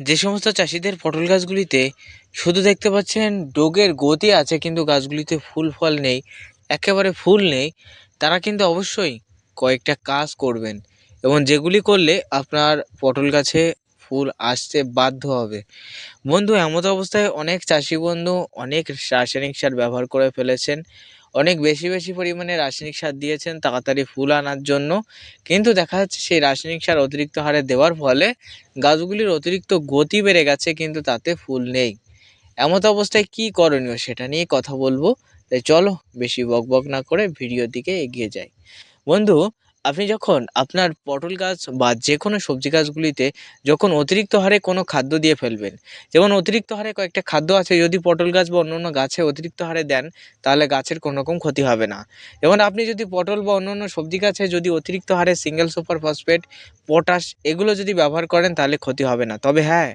যে সমস্ত চাষিদের পটল গাছগুলিতে শুধু দেখতে পাচ্ছেন ডোগের গতি আছে, কিন্তু গাছগুলিতে ফুল ফল নেই, একেবারে ফুল নেই, তারা কিন্তু অবশ্যই কয়েকটা কাজ করবেন এবং যেগুলি করলে আপনার পটল গাছে ফুল আসতে বাধ্য হবে। বন্ধু, এমত অবস্থায় অনেক চাষি বন্ধু অনেক রাসায়নিক সার ব্যবহার করে ফেলেছেন। অনেক বেশি বেশি পরিমাণে রাসায়নিক সার দিয়েছেন তাড়াতাড়ি ফুল আনার জন্য। কিন্তু দেখা যাচ্ছে সেই রাসায়নিক সার অতিরিক্ত হারে দেওয়ার ফলে গাছগুলির অতিরিক্ত গতি বেড়ে গেছে, কিন্তু তাতে ফুল নেই। এমত অবস্থায় কি করণীয় সেটা নিয়ে কথা বলব। তাই চলো বেশি বক বক না করে ভিডিওর দিকে এগিয়ে যাই। বন্ধু আপনি যখন আপনার পটল গাছ বা যে কোনো সবজি গাছগুলিতে যখন অতিরিক্ত হারে কোনো খাদ্য দিয়ে ফেলবেন, যেমন অতিরিক্ত হারে কয়েকটা খাদ্য আছে যদি পটল গাছ বা অন্য অন্য গাছে অতিরিক্ত হারে দেন, তাহলে গাছের কোনো রকম ক্ষতি হবে না। যেমন আপনি যদি পটল বা অন্য অন্য সবজি গাছে যদি অতিরিক্ত হারে সিঙ্গেল সুপার ফসফেট পটাশ এগুলো যদি ব্যবহার করেন, তাহলে ক্ষতি হবে না। তবে হ্যাঁ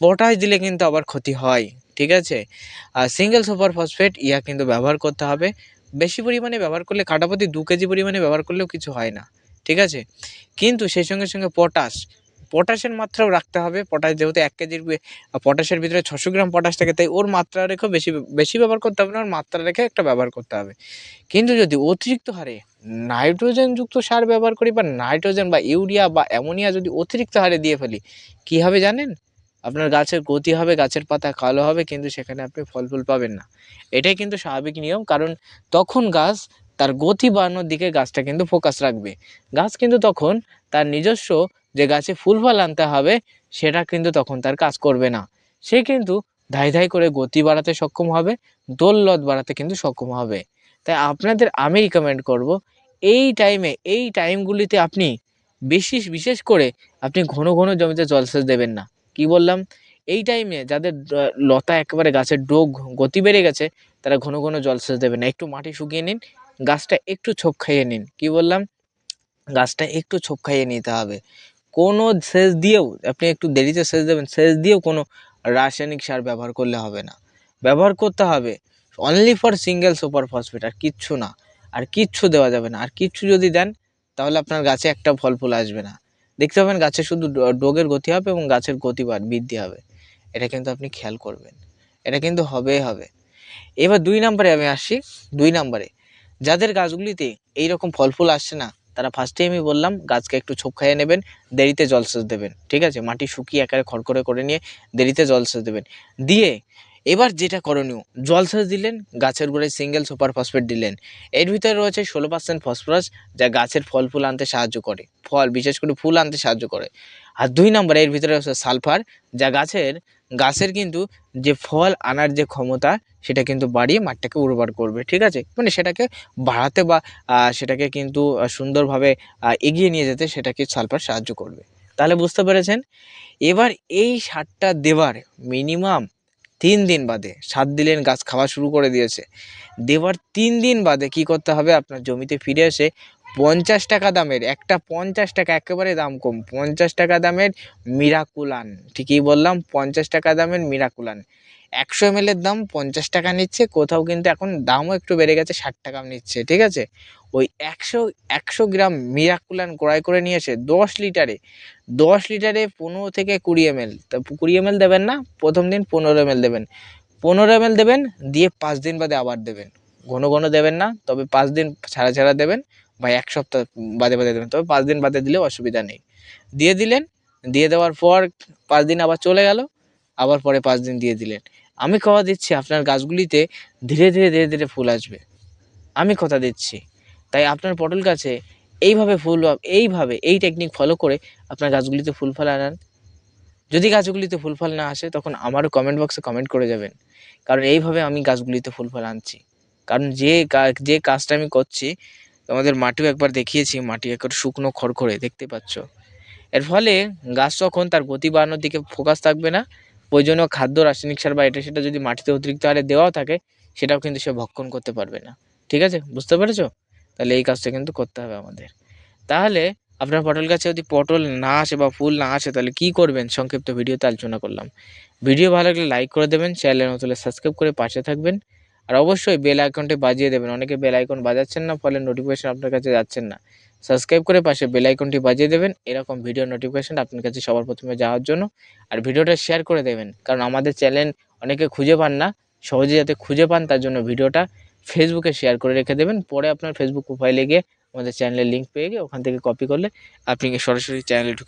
পটাশ দিলে কিন্তু আবার ক্ষতি হয়, ঠিক আছে? আর সিঙ্গেল সুপার ফসফেট ইয়া কিন্তু ব্যবহার করতে হবে। বেশি পরিমাণে ব্যবহার করলে কাটাপতি দু কেজি পরিমাণে ব্যবহার করলেও কিছু হয় না, ঠিক আছে? কিন্তু সেই সঙ্গে সঙ্গে পটাশ, পটাশের মাত্রাও রাখতে হবে। পটাশ যেহেতু এক কেজির পটাশের ভিতরে ছশো গ্রাম পটাশ থাকে, তাই ওর মাত্রা রেখেও বেশি বেশি ব্যবহার করতে হবে না, ওর মাত্রা রেখে একটা ব্যবহার করতে হবে। কিন্তু যদি অতিরিক্ত হারে নাইট্রোজেনযুক্ত সার ব্যবহার করি বা নাইট্রোজেন বা ইউরিয়া বা অ্যামোনিয়া যদি অতিরিক্ত হারে দিয়ে ফেলি, কী হবে জানেন? আপনার গাছের গতি হবে, গাছের পাতা কালো হবে, কিন্তু সেখানে আপনি ফল ফুল পাবেন না। এটাই কিন্তু স্বাভাবিক নিয়ম, কারণ তখন গাছ তার গতি বাড়ানোর দিকে গাছটা কিন্তু ফোকাস রাখবে। গাছ কিন্তু তখন তার নিজস্ব যে গাছে ফুল ফল আনতে হবে, সেটা কিন্তু তখন তার কাজ করবে না। সে কিন্তু ধাই ধাই করে গতি বাড়াতে সক্ষম হবে দোললত বাড়াতে কিন্তু সক্ষম হবে। তাই আপনাদের আমি রিকমেন্ড করব, এই টাইমে এই টাইমগুলিতে আপনি বিশেষ বিশেষ করে আপনি ঘন ঘন জমিতে জলসেচ দেবেন না। কি বললাম? এই টাইমে যাদের লতা একেবারে গাছের ডোগ গতি বেড়ে গেছে, তারা ঘন ঘন জল জলসেচ দেবেন না। একটু মাটি শুকিয়ে নিন, গাছটা একটু ছোপ খাইয়ে নিন। কি বললাম? গাছটা একটু ছোপ খাইয়ে নিতে হবে। কোনো সেচ দিয়েও, আপনি একটু দেরিতে সেচ দেবেন, সেচ দিয়েও কোনো রাসায়নিক সার ব্যবহার করলে হবে না। ব্যবহার করতে হবে only for single super phosphate আর কিচ্ছু না। আর কিচ্ছু দেওয়া যাবে না। আর কিচ্ছু যদি দেন, তাহলে আপনার গাছে একটা ফল ফুল আসবে না। দেখতে পাবেন গাছে শুধু ডোগের গতি হবে এবং গাছের গতি বাড়- বৃদ্ধি হবে। এটা কিন্তু আপনি খেয়াল করবেন। এটা কিন্তু হবেই হবে। এবার দুই নম্বরে আমি আসি। দুই নম্বরে, যাদের গাছগুলিতে এই রকম ফল ফুল আসছে না, তারা ফার্স্টে আমি বললাম, গাছকে একটু ছোপ খাইয়ে নেবেন, দেরিতে জলসেচ দেবেন, ঠিক আছে? মাটি শুকিয়ে একেবারে খড়খড়ে করে নিয়ে দেরিতে জলসেচ দেবেন। দিয়ে এবার যেটা করণীয় জলসেচ দিলেন, গাছের গোড়ায় সিঙ্গেল সুপার ফসফেট দিলেন। এর ভিতরে রয়েছে ষোলো পার্সেন্ট ফসফরাস যা গাছের ফল ফুল আনতে সাহায্য করে। ফল, বিশেষ করে ফুল আনতে সাহায্য করে। আর দুই নম্বরে এর ভিতরে রয়েছে সালফার যা গাছের গাছের কিন্তু যে ফল আনার যে ক্ষমতা, সেটা কিন্তু বাড়িয়ে মাঠটাকে উর্বর করবে, ঠিক আছে? মানে সেটাকে বাড়াতে বা সেটাকে কিন্তু সুন্দরভাবে এগিয়ে নিয়ে যেতে সেটাকে সালফার সাহায্য করবে। তাহলে বুঝতে পেরেছেন? এবার এই সারটা দেওয়ার মিনিমাম তিন দিন বাদে, সাত দিলেন গাছ খাওয়া শুরু করে দিয়েছে। দেওয়ার তিন দিন বাদে কি করতে হবে? আপনার জমিতে ফিরে এসে পঞ্চাশ টাকা দামের, একটা পঞ্চাশ টাকা একেবারে দাম কম, পঞ্চাশ টাকা দামের মিরাকুলান, ঠিকই বললাম, পঞ্চাশ টাকা দামের মিরাকুলান। একশো এম দাম পঞ্চাশ টাকা নিচ্ছে, কোথাও কিন্তু এখন দামও একটু বেড়ে গেছে, ষাট টাকা নিচ্ছে, ঠিক আছে? ওই একশো একশো গ্রাম মিরাকুলান ক্রয় করে নিয়ে এসে দশ লিটারে। দশ লিটারে পনেরো থেকে কুড়ি এম এল তা কুড়ি এম এল দেবেন না, প্রথম দিন পনেরো এম এল দেবেন। পনেরো এম এল দেবেন, দিয়ে পাঁচ দিন বাদে আবার দেবেন। ঘন ঘন দেবেন না, তবে পাঁচ দিন ছাড়া ছাড়া দেবেন বা এক সপ্তাহ বাদে বাদে দেবেন, তবে পাঁচ দিন বাদে দিলে অসুবিধা নেই। দিয়ে দিলেন, দিয়ে দেওয়ার পর পাঁচ দিন আবার চলে গেল, আবার পরে পাঁচ দিন দিয়ে দিলেন। আমি কথা দিচ্ছি আপনার গাছগুলিতে, ধীরে ধীরে ধীরে ধীরে ফুল আসবে। আমি কথা দিচ্ছি। তাই আপনার পটল গাছে এইভাবে ফুল এইভাবে এই টেকনিক ফলো করে আপনার গাছগুলিতে ফুল ফল আনান। যদি গাছগুলিতে ফুল ফল না আসে, তখন আমারও কমেন্ট বক্সে কমেন্ট করে যাবেন। কারণ এইভাবে আমি গাছগুলিতে ফুল ফল আনছি। কারণ যে যে কাজটা আমি করছি, তোমাদের মাটিও একবার দেখিয়েছি, মাটি একবার শুকনো খড়খড়ে, দেখতে পাচ্ছ? এর ফলে গাছ তখন তার গতি বাড়ানোর দিকে ফোকাস থাকবে না। প্রয়োজনীয় খাদ্য, রাসায়নিক সার বা এটা সেটা যদি মাটিতে অতিরিক্ত হারে দেওয়াও থাকে, সেটাও কিন্তু সে ভক্ষণ করতে পারবে না। ঠিক আছে? বুঝতে পেরেছ? তাহলে এই কাজটা কিন্তু করতে হবে আমাদের। তাহলে আপনার পটল গাছে যদি পটল না আসে বা ফুল না আসে, তাহলে কি করবেন? সংক্ষিপ্ত ভিডিওতে আলোচনা করলাম। ভিডিও ভালো লাগলে লাইক করে দেবেন, চ্যানেল নতুন সাবস্ক্রাইব করে পাশে থাকবেন। আর অবশ্যই বেল আইকনটি বাজিয়ে দেবেন। অনেকে বেল আইকন বাজাচ্ছেন না, ফলে নোটিফিকেশন আপনার কাছে যাচ্ছেন না। সাবস্ক্রাইব করে পাশে বেল আইকনটি বাজিয়ে দেবেন। এরকম ভিডিও নোটিফিকেশন আপনার কাছে সবার প্রথমে যাওয়ার জন্য। আর ভিডিওটা শেয়ার করে দেবেন। কারণ আমাদের চ্যানেল অনেকে খুঁজে পান না, সহজে যাতে খুঁজে পান, তার জন্য ভিডিওটা। ফেসবুকে শেয়ার করে রেখে দেবেন। পরে আপনার ফেসবুক প্রোফাইলে গিয়ে আমাদের চ্যানেলের লিঙ্ক পেয়ে গিয়ে ওখান থেকে কপি করলে আপনি সরাসরি চ্যানেলে ঢুকে